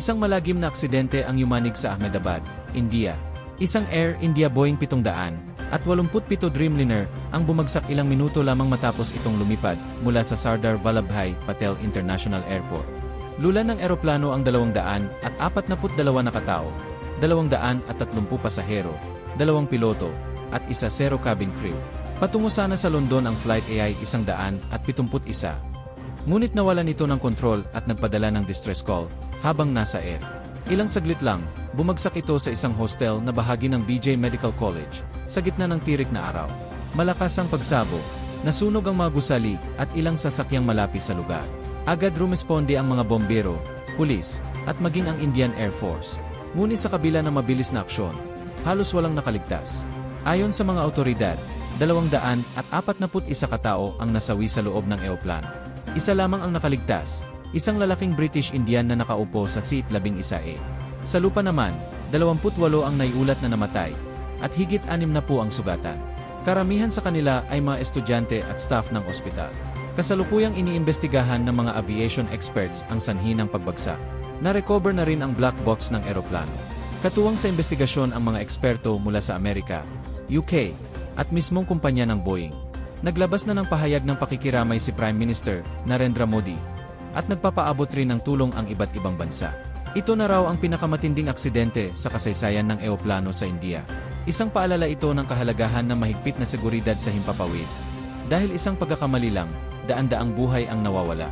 Isang malagim na aksidente ang yumanig sa Ahmedabad, India. Isang Air India Boeing 700 at 87 Dreamliner ang bumagsak ilang minuto lamang matapos itong lumipad mula sa Sardar Vallabhai Patel International Airport. Lula ng eroplano ang 200 at 42 na katao, 230 pasahero, dalawang piloto, at isa zero cabin crew. Patungo sana sa London ang Flight AI 171. Ngunit nawalan ito ng kontrol at nagpadala ng distress call habang nasa air. Ilang saglit lang, bumagsak ito sa isang hostel na bahagi ng BJ Medical College, sa gitna ng tirik na araw. Malakas ang pagsabo, nasunog ang mga gusali at ilang sasakyang malapit sa lugar. Agad rumesponde ang mga bombero, pulis, at maging ang Indian Air Force. Ngunit sa kabila ng mabilis na aksyon, halos walang nakaligtas. Ayon sa mga otoridad, 200 at 41 katao ang nasawi sa loob ng eoplano. Isa lamang ang nakaligtas, isang lalaking British Indian na nakaupo sa seat 11A. Sa lupa naman, 28 ang naiulat na namatay, at higit 6 na po ang sugatan. Karamihan sa kanila ay mga estudyante at staff ng ospital. Kasalukuyang iniimbestigahan ng mga aviation experts ang sanhi ng pagbagsak. Na-recover na rin ang black box ng eroplano. Katuwang sa investigasyon ang mga eksperto mula sa Amerika, UK, at mismong kumpanya ng Boeing. Naglabas na ng pahayag ng pakikiramay si Prime Minister Narendra Modi at nagpapaabot rin ng tulong ang iba't ibang bansa. Ito na raw ang pinakamatinding aksidente sa kasaysayan ng eoplano sa India. Isang paalala ito ng kahalagahan ng mahigpit na seguridad sa himpapawid. Dahil isang pagkakamali lang, daan-daang buhay ang nawawala.